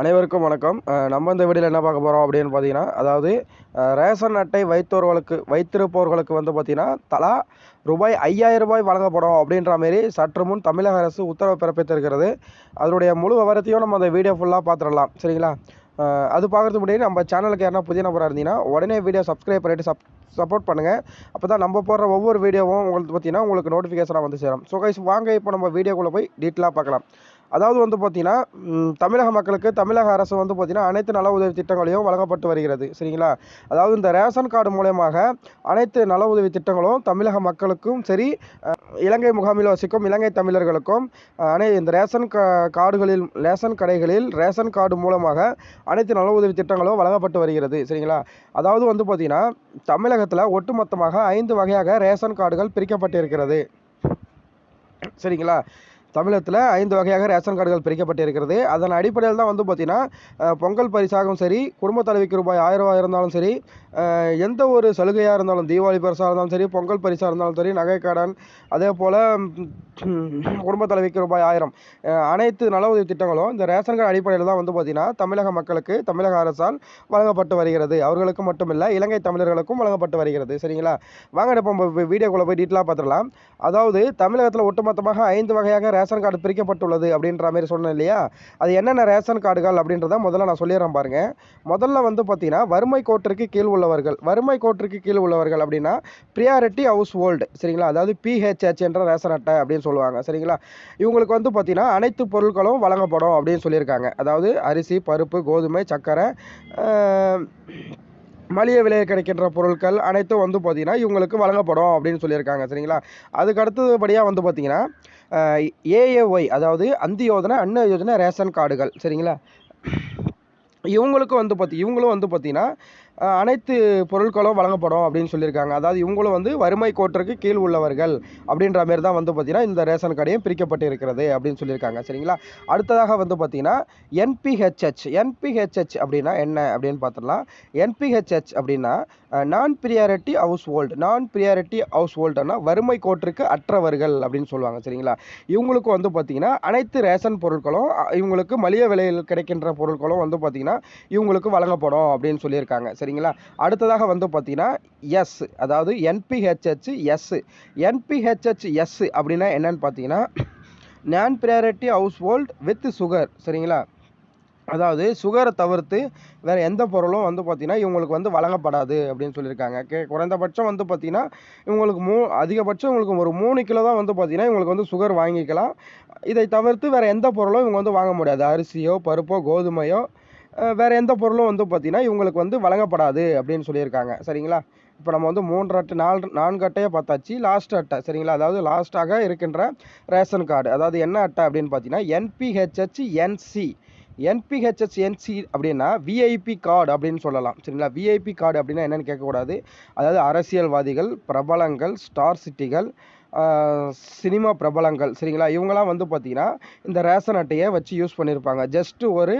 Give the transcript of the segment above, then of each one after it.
அனைவருக்கும் வணக்கம். நம்ம இந்த வீடியோவில் என்ன பார்க்க போகிறோம் அப்படின்னு பார்த்தீங்கன்னா அதாவது ரேஷன் அட்டை வைத்தோர்களுக்கு வைத்திருப்பவர்களுக்கு வந்து பார்த்திங்கன்னா தலா ரூபாய் ஐயாயிரம் ரூபாய் வழங்கப்படும் அப்படின்ற மாரி சற்று முன் தமிழக அரசு உத்தரவு பிறப்பித்திருக்கிறது. அதனுடைய முழு விவரத்தையும் நம்ம அந்த வீடியோ ஃபுல்லாக பார்த்துடலாம். சரிங்களா? அது பார்க்குறதுக்கு முன்னாடி நம்ம சேனலுக்கு யாரா புதிய நபராக இருந்தீங்கன்னா உடனே வீடியோ சப்ஸ்கிரைப் பண்ணிட்டு சப் சப்போர்ட் பண்ணுங்கள் அப்போ தான் நம்ம போடுற ஒவ்வொரு வீடியோவும் உங்களுக்கு பார்த்தீங்கன்னா உங்களுக்கு நோட்டிஃபிகேஷனாக வந்து சேரும். ஸோ கைஸ் வாங்க இப்போ நம்ம வீடியோக்குள்ளே போய் டீட்டெயிலாக பார்க்கலாம். அதாவது வந்து பார்த்தீங்கன்னா தமிழக மக்களுக்கு தமிழக அரசு வந்து பார்த்திங்கன்னா அனைத்து நல உதவி திட்டங்களையும் வழங்கப்பட்டு வருகிறது. சரிங்களா? அதாவது இந்த ரேஷன் கார்டு மூலயமாக அனைத்து நல உதவி திட்டங்களும் தமிழக மக்களுக்கும் சரி இலங்கை முகாமில் வசிக்கும் இலங்கை தமிழர்களுக்கும் அனை இந்த ரேஷன் கா கார்டுகளில் ரேஷன் கடைகளில் ரேஷன் கார்டு மூலமாக அனைத்து நல உதவி திட்டங்களும் வழங்கப்பட்டு வருகிறது. சரிங்களா? அதாவது வந்து பார்த்தீங்கன்னா தமிழகத்தில் ஒட்டுமொத்தமாக ஐந்து வகையாக ரேஷன் கார்டுகள் பிரிக்கப்பட்டிருக்கிறது. சரிங்களா? தமிழகத்தில் ஐந்து வகையாக ரேஷன் கார்டுகள் பிரிக்கப்பட்டிருக்கிறது. அதன் அடிப்படையில் தான் வந்து பார்த்திங்கன்னா பொங்கல் பரிசாகவும் சரி குடும்ப தலைவிக்கு ரூபாய் ஆயிரம் ரூபாய் இருந்தாலும் சரி எந்த ஒரு சலுகையாக இருந்தாலும் தீபாவளி பரிசாக இருந்தாலும் சரி பொங்கல் பரிசாக இருந்தாலும் சரி நகைக்கடன் அதே போல் குடும்ப தலைவிக்கு ரூபாய் ஆயிரம் அனைத்து நல உதவி திட்டங்களும் இந்த ரேஷன் கார்டு அடிப்படையில் தான் வந்து பார்த்திங்கன்னா தமிழக மக்களுக்கு தமிழக அரசால் வழங்கப்பட்டு வருகிறது. அவர்களுக்கு மட்டுமில்லை இலங்கை தமிழர்களுக்கும் வழங்கப்பட்டு வருகிறது. சரிங்களா? வாங்க இப்போ வீடியோக்குள்ளே போய் டீட்டெயிலாக பார்த்துடலாம் அதாவது தமிழகத்தில் ஒட்டுமொத்தமாக ஐந்து வகையாக ரேஷன் கார்டு பிரிக்கப்பட்டுள்ளது அப்படின்ற மாதிரி சொன்னேன் இல்லையா? அது என்னென்ன ரேஷன் கார்டுகள் அப்படின்றத முதல்ல நான் சொல்லிடுறேன் பாருங்கள் முதல்ல வந்து பார்த்திங்கன்னா வறுமை கோட்டிற்கு கீழ் உள்ளவர்கள் வறுமை கோட்டிற்கு கீழ் உள்ளவர்கள் அப்படின்னா ப்ரியாரிட்டி ஹவுஸ் ஹோல்டு சரிங்களா? அதாவது பிஹெச்ஹெச் என்ற ரேஷன் அட்டை அப்படின்னு சொல்லுவாங்க சரிங்களா? இவங்களுக்கு வந்து பார்த்திங்கன்னா அனைத்து பொருட்களும் வழங்கப்படும் அப்படின்னு சொல்லியிருக்காங்க. அதாவது அரிசி பருப்பு கோதுமை சர்க்கரை மளிகை விலையை விலையில் கிடைக்கின்ற பொருட்கள் அனைத்தும் வந்து பார்த்தீங்கன்னா இவங்களுக்கு வழங்கப்படும் அப்படின்னு சொல்லியிருக்காங்க சரிங்களா? அதுக்கு அடுத்தபடியாக வந்து பார்த்தீங்கன்னா ஏஏஒய் அதாவது அந்தியோதனை அன்ன யோஜனை ரேஷன் கார்டுகள். சரிங்களா? இவங்களுக்கும் வந்து பார்த்தி இவங்களும் வந்து பார்த்திங்கன்னா அனைத்து பொருட்களும் வழங்கப்படும் அப்படின்னு சொல்லியிருக்காங்க. அதாவது இவங்களும் வந்து வறுமை கோட்டிற்கு கீழ் உள்ளவர்கள் அப்படின்ற மாரி தான் வந்து பார்த்திங்கன்னா இந்த ரேஷன் கடையும் பிரிக்கப்பட்டு இருக்கிறது அப்படின்னு சொல்லியிருக்காங்க. சரிங்களா? அடுத்ததாக வந்து பார்த்தீங்கன்னா என்பிஹெச்ஹெச் என்பிஹெச்ஹெச் அப்படின்னா என்ன அப்படின்னு பார்த்துடலாம். என்பிஹெச்ஹெச் அப்படின்னா non priority household non priority house ஹோல்டுனா வறுமை கோட்டிற்கு அற்றவர்கள் அப்படின்னு சொல்லுவாங்க. சரிங்களா? இவங்களுக்கு வந்து பார்த்தீங்கன்னா அனைத்து ரேஷன் பொருட்களும் இவங்களுக்கு மலிய விலையில் கிடைக்கின்ற பொருட்களும் வந்து பார்த்தீங்கன்னா இவங்களுக்கு வழங்கப்படும் அப்படின்னு சொல்லியிருக்காங்க. சரி சரிங்களா? அடுத்ததாக வந்து பார்த்தீங்கன்னா எஸ் அதாவது என்பிஹெச்ஹெச் எஸ் என்பிஹெச்ஹெச் எஸ் அப்படின்னா என்னன்னு பார்த்தீங்கன்னா non priority household with sugar சரிங்களா? அதாவது சுகரை தவிர்த்து வேறு எந்த பொருளும் வந்து பார்த்திங்கன்னா இவங்களுக்கு வந்து வழங்கப்படாது அப்படின்னு சொல்லியிருக்காங்க. கே குறைந்தபட்சம் வந்து பார்த்திங்கன்னா இவங்களுக்கு மூ அதிகபட்சம் இவங்களுக்கு ஒரு மூணு கிலோ தான் வந்து பார்த்திங்கன்னா இவங்களுக்கு வந்து சுகர் வாங்கிக்கலாம். இதை தவிர்த்து வேறு எந்த பொருளும் இவங்க வந்து வாங்க முடியாது. அரிசியோ பருப்போ கோதுமையோ வேறு எந்த பொருளும் வந்து பார்த்திங்கன்னா இவங்களுக்கு வந்து வழங்கப்படாது அப்படின்னு சொல்லியிருக்காங்க. சரிங்களா? இப்போ நம்ம வந்து மூன்று அட்டை நாலு நான்கு அட்டையை பார்த்தாச்சு. லாஸ்ட் அட்டை சரிங்களா? அதாவது லாஸ்ட்டாக இருக்கின்ற ரேஷன் கார்டு. அதாவது என்ன அட்டை அப்படின்னு பார்த்தீங்கன்னா என்பிஹெச்ஹெச் என்சி என்பிஹெச்எஸ் என்சி அப்படின்னா விஐபி கார்டு அப்படின்னு சொல்லலாம். சரிங்களா? விஐபி கார்டு அப்படின்னா என்னென்னு கேட்கக்கூடாது. அதாவது அரசியல்வாதிகள் பிரபலங்கள் ஸ்டார் சிட்டிகள் சினிமா பிரபலங்கள் சரிங்களா? இவங்களாம் வந்து பார்த்தீங்கன்னா இந்த ரேஷன் அட்டையை வச்சு யூஸ் பண்ணியிருப்பாங்க ஜஸ்ட்டு ஒரு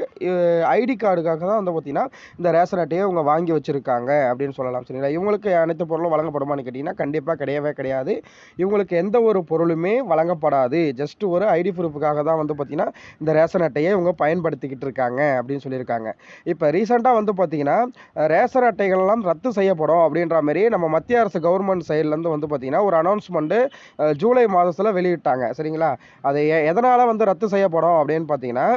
ஐடி கார்டுக்காக தான் வந்து பார்த்தீங்கன்னா இந்த ரேஷன் அட்டையை இவங்க வாங்கி வச்சுருக்காங்க அப்படின்னு சொல்லலாம் சரிங்களா? இவங்களுக்கு அனைத்து பொருளும் வழங்கப்படுமான்னு கேட்டிங்கன்னா கண்டிப்பாக கிடையவே கிடையாது. இவங்களுக்கு எந்த ஒரு பொருளுமே வழங்கப்படாது. ஜஸ்ட்டு ஒரு ஐடி ப்ரூஃபுக்காக தான் வந்து பார்த்திங்கன்னா இந்த ரேஷன் அட்டையை இவங்க பயன்படுத்திக்கிட்டு இருக்காங்க அப்படின்னு சொல்லியிருக்காங்க. இப்போ ரீசெண்டாக வந்து பார்த்தீங்கன்னா ரேஷன் அட்டைகள்லாம் ரத்து செய்யப்படும் அப்படின்ற மாதிரி நம்ம மத்திய அரசு கவர்மெண்ட் சைட்லேருந்து வந்து பார்த்தீங்கன்னா ஒரு அனௌன்ஸ்மெண்ட்டு ஜூலை மாதத்தில் வெளியிட்டாங்க. சரிங்களா? அது எ எதனால் வந்து ரத்து செய்யப்படும் அப்படின்னு பார்த்தீங்கன்னா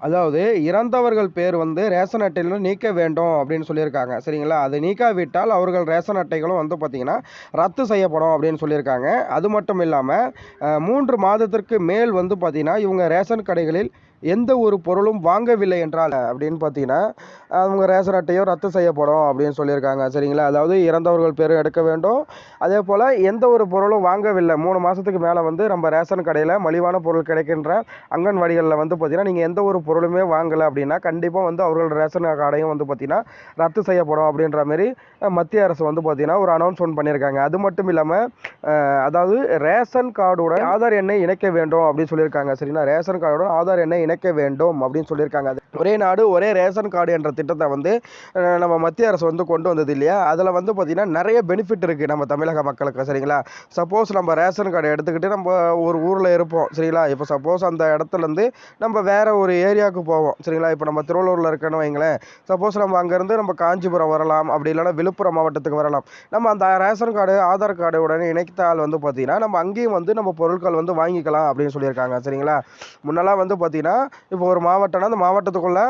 அதாவது இறந்தவர்கள் பேர் வந்து ரேஷன் அட்டையில் நீக்க வேண்டும் அப்படின்னு சொல்லியிருக்காங்க. சரிங்களா? அது நீக்காவிட்டால் அவர்கள் ரேஷன் அட்டைகளும் வந்து பார்த்திங்கன்னா ரத்து செய்யப்படும் அப்படின்னு சொல்லியிருக்காங்க. அது மட்டும் இல்லாமல் மூன்று மாதத்திற்கு மேல் வந்து பார்த்திங்கன்னா இவங்க ரேஷன் கடைகளில் எந்த ஒரு பொருளும் வாங்கவில்லை என்றால் அப்படின்னு பார்த்தீங்கன்னா அவங்க ரேஷன் அட்டையும் ரத்து செய்யப்படும் அப்படின்னு சொல்லியிருக்காங்க. சரிங்களா? அதாவது இறந்தவர்கள் பேர் எடுக்க வேண்டும். அதே போல் எந்த ஒரு பொருளும் வாங்கவில்லை. மூணு மாதத்துக்கு மேலே வந்து நம்ம ரேஷன் கடையில் மலிவான பொருள் கிடைக்கின்ற அங்கன்வாடிகளில் வந்து பார்த்திங்கன்னா நீங்கள் எந்த ஒரு பொருளுமே வாங்கலை அப்படின்னா கண்டிப்பாக வந்து அவர்கள் ரேஷன் கார்டையும் வந்து பார்த்திங்கன்னா ரத்து செய்யப்படும் அப்படின்ற மாதிரி மத்திய அரசு வந்து பார்த்தீங்கன்னா ஒரு அனௌன்ஸ்மெண்ட் பண்ணியிருக்காங்க. அது மட்டும் இல்லாமல் அதாவது ரேஷன் கார்டோட ஆதார் எண்ணை இணைக்க வேண்டும் அப்படின்னு சொல்லியிருக்காங்க. சரிங்களா? ரேஷன் கார்டோட ஆதார் எண்ணை இணைக்க வேண்டும் அப்படின்னு சொல்லியிருக்காங்க. அது ஒரே நாடு ஒரே ரேஷன் கார்டு என்ற திட்டத்தை வந்து நம்ம மத்திய அரசு வந்து கொண்டு வந்தது இல்லையா? அதில் வந்து பார்த்திங்கன்னா நிறைய பெனிஃபிட் இருக்குது நம்ம தமிழக மக்களுக்கு சரிங்களா? சப்போஸ் நம்ம ரேஷன் கார்டு எடுத்துக்கிட்டு நம்ம ஒரு ஊரில் இருப்போம் சரிங்களா? இப்போ சப்போஸ் அந்த இடத்துலேருந்து நம்ம வேறு ஒரு ஏரியாவுக்கு போவோம் சரிங்களா? இப்போ நம்ம திருவள்ளூரில் இருக்கணும் வைங்களேன். சப்போஸ் நம்ம அங்கேருந்து நம்ம காஞ்சிபுரம் வரலாம் அப்படி இல்லைன்னா விழுப்புரம் மாவட்டத்துக்கு வரலாம். நம்ம அந்த ரேஷன் கார்டு ஆதார் கார்டு உடனே இணைத்தால் வந்து பார்த்திங்கன்னா நம்ம அங்கேயும் வந்து நம்ம பொருட்கள் வந்து வாங்கிக்கலாம் அப்படின்னு சொல்லியிருக்காங்க சரிங்களா? முன்னெல்லாம் வந்து பார்த்திங்கன்னா இப்போ ஒரு மாவட்டம்னா அந்த மாவட்டத்துக்குள்ளே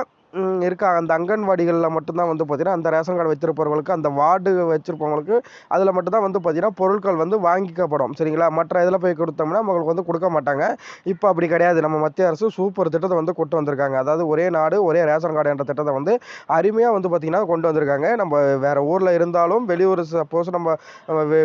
இருக்க அந்த அங்கன்வாடிகளில் மட்டும்தான் வந்து பார்த்திங்கன்னா அந்த ரேஷன் கார்டு வச்சிருப்பவர்களுக்கு அந்த வார்டு வச்சிருப்பவங்களுக்கு அதில் மட்டும்தான் வந்து பார்த்திங்கன்னா பொருட்கள் வந்து வாங்கிக்கப்படும். சரிங்களா? மற்ற இதில் போய் கொடுத்தோம்னா அவங்களுக்கு வந்து கொடுக்க மாட்டாங்க. இப்போ அப்படி கிடையாது. நம்ம மத்திய அரசு சூப்பர் திட்டத்தை வந்து கொண்டு வந்திருக்காங்க. அதாவது ஒரே நாடு ஒரே ரேஷன் கார்டு என்ற திட்டத்தை வந்து அருமையாக வந்து பார்த்திங்கன்னா கொண்டு வந்திருக்காங்க. நம்ம வேறு ஊரில் இருந்தாலும் வெளியூர் சப்போஸ் நம்ம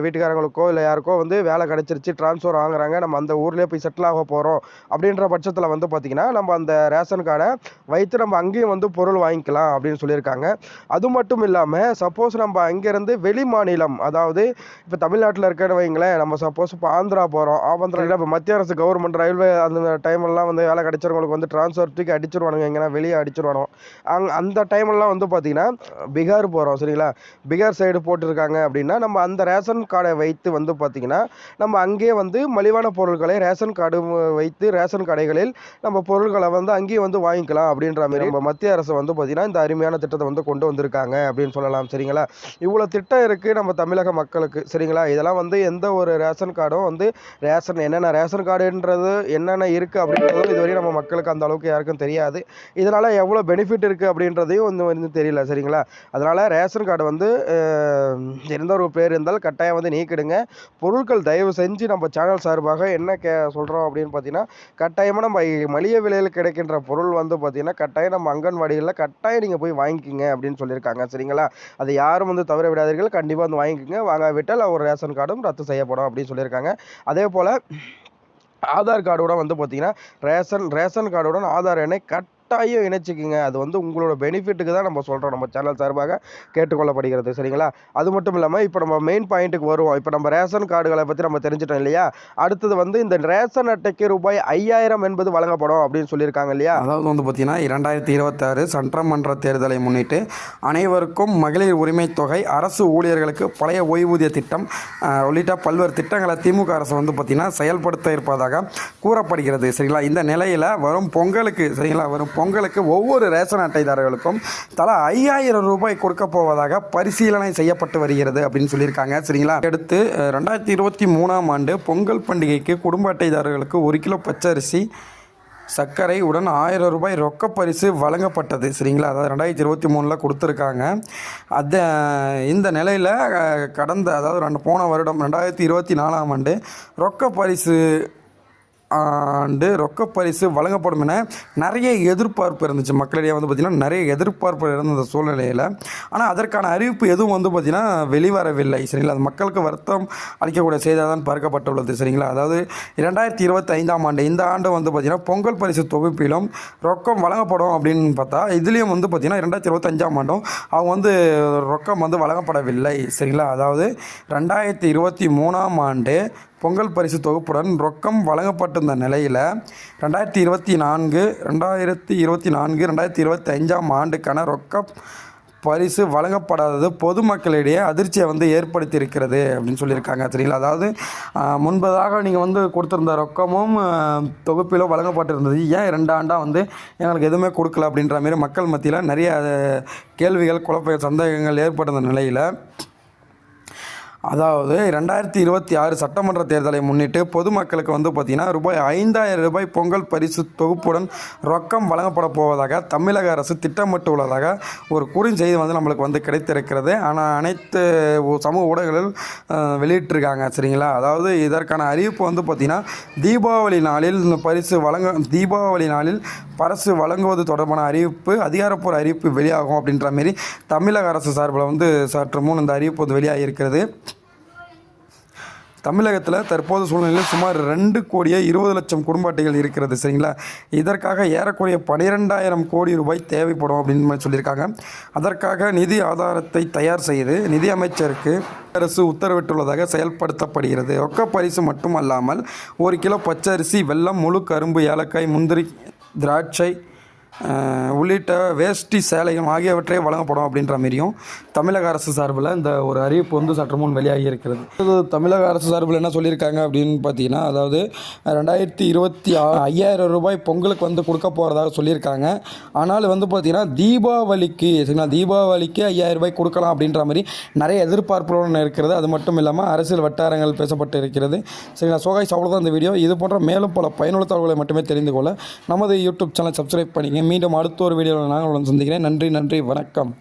வீட்டுக்காரங்களுக்கோ இல்லை யாருக்கோ வந்து வேலை கிடச்சிருச்சு ட்ரான்ஸ்ஃபர் வாங்குறாங்க நம்ம அந்த ஊர்லேயே போய் செட்டில் ஆக போகிறோம் அப்படின்ற பட்சத்தில் வந்து பார்த்திங்கன்னா நம்ம அந்த ரேஷன் கார்டை வைத்து நம்ம அங்கேயும் வந்து பொருள் வாங்கிக்கலாம் அப்படின்னு சொல்லியிருக்காங்க. அது மட்டும் இல்லாமல் சப்போஸ் நம்ம அங்கேருந்து வெளி மாநிலம் அதாவது இப்போ தமிழ்நாட்டில் இருக்கன்னு வைங்களேன் நம்ம சப்போஸ் இப்போ ஆந்திரா போகிறோம் ஆந்திரா இப்போ மத்திய அரசு கவர்மெண்ட் ரயில்வே அந்த டைம்லாம் வந்து வேலை கிடைச்சவங்களுக்கு வந்து ட்ரான்ஸ்ஃபர் தூக்கி அடிச்சிருவானுங்க. எங்கன்னா வெளியே அடிச்சிருவானோ அங் அந்த டைம்லாம் வந்து பார்த்திங்கன்னா பீகார் போகிறோம் சரிங்களா? பீகார் சைடு போட்டிருக்காங்க அப்படின்னா நம்ம அந்த ரேஷன் கார்டை வைத்து வந்து பார்த்திங்கன்னா நம்ம அங்கேயே வந்து மலிவான பொருட்களை ரேஷன் கார்டு வைத்து ரேஷன் கடைகளில் நம்ம பொருட்களை வந்து அங்கேயே வந்து வாங்கிக்கலாம் அப்படின்ற மாதிரி நம்ம மத்திய அரசு வந்து பார்த்திங்கன்னா இந்த அருமையான திட்டத்தை வந்து கொண்டு வந்திருக்காங்க அப்படின்னு சொல்லலாம். சரிங்களா? இவ்வளோ திட்டம் இருக்குது நம்ம தமிழக மக்களுக்கு. சரிங்களா? இதெல்லாம் வந்து எந்த ஒரு ரேஷன் கார்டும் வந்து ரேஷன் என்னென்ன ரேஷன் கார்டுன்றது என்னென்ன இருக்குது அப்படின்றதும் இதுவரையும் நம்ம மக்களுக்கு அந்த அளவுக்கு யாருக்கும் தெரியாது. இதனால் எவ்வளோ பெனிஃபிட் இருக்குது அப்படின்றதையும் வந்து வந்து தெரியல. சரிங்களா? அதனால் ரேஷன் கார்டு வந்து எந்த ஒரு பேர் இருந்தாலும் கட்டாயம் வந்து நீக்கிடுங்க. பொருட்கள் தயவு செஞ்சு நம்ம சேனல் சார்பாக என்ன கே சொல்கிறோம் அப்படின்னு பார்த்தீங்கன்னா கட்டாயமாக நம்ம மளிகை விலையில் கிடைக்கின்ற பொருள் வந்து பார்த்தீங்கன்னா கட்டாயம் நம்ம அங்கன்வாடிகளில் கட்டாயம் நீங்கள் போய் வாங்கிக்கிங்க அப்படின்னு சொல்லியிருக்காங்க. சரிங்களா? அதை யாரும் வந்து தவற விடாதீர்கள். கண்டிப்பாக வந்து வாங்கிக்கோங்க. வாங்காவிட்டால் ஒரு ரேஷன் கார்டும் ரத்து செய்யப்படும் அப்படின்னு சொல்லியிருக்காங்க. அதே போல் ஆதார் கார்டோட வந்து பார்த்திங்கன்னா ரேஷன் ரேஷன் கார்டுடன் ஆதார் எண்ணை கட்டாயம் இணைச்சிக்கோங்க. அது வந்து உங்களோட பெனிஃபிட்டுக்கு தான் நம்ம சொல்கிறோம் நம்ம சேனல் சார்பாக கேட்டுக்கொள்ளப்படுகிறது. சரிங்களா? அது மட்டும் இல்லாமல் இப்போ நம்ம மெயின் பாயிண்ட்டுக்கு வருவோம். இப்போ நம்ம ரேஷன் கார்டுகளை பற்றி நம்ம தெரிஞ்சிட்டோம் இல்லையா? அடுத்தது வந்து இந்த ரேஷன் அட்டைக்கு ரூபாய் ஐயாயிரம் என்பது வழங்கப்படும் அப்படின்னு சொல்லியிருக்காங்க இல்லையா? அதாவது வந்து பார்த்தீங்கன்னா இரண்டாயிரத்தி இருபத்தாறு சட்டமன்ற தேர்தலை முன்னிட்டு அனைவருக்கும் மகளிர் உரிமை தொகை அரசு ஊழியர்களுக்கு பழைய ஓய்வூதிய திட்டம் உள்ளிட்ட பல்வேறு திட்டங்களை திமுக அரசு வந்து பார்த்திங்கன்னா செயல்படுத்த இருப்பதாக கூறப்படுகிறது. சரிங்களா? இந்த நிலையில் வரும் பொங்கலுக்கு சரிங்களா? வரும் பொங்கலுக்கு ஒவ்வொரு ரேஷன் அட்டைதாரர்களுக்கும் தலா ஐயாயிரம் ரூபாய் கொடுக்க போவதாக பரிசீலனை செய்யப்பட்டு வருகிறது அப்படின்னு சொல்லியிருக்காங்க. சரிங்களா? அடுத்து ரெண்டாயிரத்தி இருபத்தி மூணாம் ஆண்டு பொங்கல் பண்டிகைக்கு குடும்ப அட்டைதாரர்களுக்கு ஒரு கிலோ பச்சரிசி சர்க்கரை உடன் ஆயிரம் ரூபாய் ரொக்க பரிசு வழங்கப்பட்டது. சரிங்களா? அதாவது ரெண்டாயிரத்தி இருபத்தி மூணில் கொடுத்துருக்காங்க. அது இந்த நிலையில் கடந்த அதாவது ரெண்டு போன வருடம் ரெண்டாயிரத்தி இருபத்தி நாலாம் ஆண்டு ரொக்க பரிசு ஆண்டு ரொக்க பரிசு வழங்கப்படும் என நிறைய எதிர்பார்ப்பு இருந்துச்சு. மக்களிடையே வந்து பார்த்திங்கன்னா நிறைய எதிர்பார்ப்பு இருந்த அந்த சூழ்நிலையில். ஆனால் அதற்கான அறிவிப்பு எதுவும் வந்து பார்த்திங்கன்னா வெளிவரவில்லை. சரிங்களா? அது மக்களுக்கு வருத்தம் அளிக்கக்கூடிய செய்தியாக தான் பார்க்கப்பட்டுள்ளது. சரிங்களா? அதாவது இரண்டாயிரத்தி இருபத்தி ஐந்தாம் ஆண்டு இந்த ஆண்டு வந்து பார்த்திங்கன்னா பொங்கல் பரிசு தொகுப்பிலும் ரொக்கம் வழங்கப்படும் அப்படின்னு பார்த்தா இதுலேயும் வந்து பார்த்திங்கன்னா ரெண்டாயிரத்தி இருபத்தஞ்சாம் ஆண்டும் அவங்க வந்து ரொக்கம் வந்து வழங்கப்படவில்லை. சரிங்களா? அதாவது ரெண்டாயிரத்தி இருபத்தி மூணாம் ஆண்டு பொங்கல் பரிசு தொகுப்புடன் ரொக்கம் வழங்கப்பட்டிருந்த நிலையில் ரெண்டாயிரத்தி இருபத்தி நான்கு ரெண்டாயிரத்தி இருபத்தி நான்கு ரெண்டாயிரத்தி இருபத்தி அஞ்சாம் ஆண்டுக்கான ரொக்க பரிசு வழங்கப்படாதது பொதுமக்களிடையே அதிர்ச்சியை வந்து ஏற்படுத்தியிருக்கிறது அப்படின்னு சொல்லியிருக்காங்க சரிங்களா? அதாவது முன்பதாக நீங்கள் வந்து கொடுத்துருந்த ரொக்கமும் தொகுப்பிலும் வழங்கப்பட்டிருந்தது. ஏன் ரெண்டு ஆண்டாக வந்து எங்களுக்கு எதுவுமே கொடுக்கல அப்படின்ற மாதிரி மக்கள் மத்தியில் நிறைய கேள்விகள் குழப்ப சந்தேகங்கள் ஏற்பட்டிருந்த நிலையில் அதாவது ரெண்டாயிரத்தி இருபத்தி ஆறு சட்டமன்ற தேர்தலை முன்னிட்டு பொதுமக்களுக்கு வந்து பார்த்திங்கன்னா ரூபாய் ஐந்தாயிரம் ரூபாய் பொங்கல் பரிசு தொகுப்புடன் ரொக்கம் வழங்கப்பட போவதாக தமிழக அரசு திட்டமிட்டு உள்ளதாக ஒரு குறுஞ்செய்தி வந்து நம்மளுக்கு வந்து கிடைத்திருக்கிறது. ஆனால் அனைத்து சமூக ஊடகங்களில் வெளியிட்டிருக்காங்க சரிங்களா? அதாவது இதற்கான அறிவிப்பு வந்து பார்த்திங்கன்னா தீபாவளி நாளில் இந்த பரிசு வழங்க தீபாவளி நாளில் பரிசு வழங்குவது தொடர்பான அறிவிப்பு அதிகாரப்பூர்வ அறிவிப்பு வெளியாகும் அப்படின்ற மாரி தமிழக அரசு சார்பில் வந்து சற்று முன் இந்த அறிவிப்பு வந்து வெளியாகியிருக்கிறது. தமிழகத்தில் தற்போது சூழ்நிலையில் சுமார் ரெண்டு கோடியே இருபது லட்சம் குடும்ப அட்டைகள் இருக்கிறது சரிங்களா? இதற்காக ஏறக்குறைய பனிரெண்டாயிரம் கோடி ரூபாய் தேவைப்படும் அப்படின்னு மாதிரி சொல்லியிருக்காங்க. அதற்காக நிதி ஆதாரத்தை தயார் செய்து நிதி அமைச்சருக்கு அரசு உத்தரவிட்டுள்ளதாக செயல்படுத்தப்படுகிறது. ரொக்க பரிசு மட்டும் அல்லாமல் ஒரு கிலோ பச்சரிசி வெல்லம் முழு கரும்பு ஏலக்காய் முந்திரி திராட்சை உள்ளிட்ட வேஷ்டி சேலைகள் ஆகியவற்றை வழங்கப்படும் அப்படின்ற மாரியும் தமிழக அரசு சார்பில் இந்த ஒரு அறிவிப்பு வந்து சற்று முன் வெளியாகி இருக்கிறது இது தமிழக அரசு சார்பில் என்ன சொல்லியிருக்காங்க அப்படின்னு பார்த்தீங்கன்னா அதாவது ரெண்டாயிரத்தி இருபத்தி ஆ ஐயாயிரம் ரூபாய் பொங்கலுக்கு வந்து கொடுக்க போகிறதாக சொல்லியிருக்காங்க. ஆனால் வந்து பார்த்தீங்கன்னா தீபாவளிக்கு சரிங்களா தீபாவளிக்கு ஐயாயிரம் ரூபாய் கொடுக்கலாம் அப்படின்ற மாதிரி நிறைய எதிர்பார்ப்புடன் இருக்கிறது. அது மட்டும் இல்லாமல் அரசியல் வட்டாரங்கள் பேசப்பட்டு இருக்கிறது. சரிங்களா சோகாய் அவ்வளோதான் இந்த வீடியோ. இது போன்ற மேலும் பல பயனுள்ள தகவல்களை மட்டுமே தெரிந்து கொள்ள நமது யூடியூப் சேனல் சப்ஸ்கிரைப் பண்ணிங்க. மீண்டும் அடுத்த ஒரு வீடியோவில் நாங்கள் உங்களை சந்திக்கிறேன். நன்றி நன்றி வணக்கம்.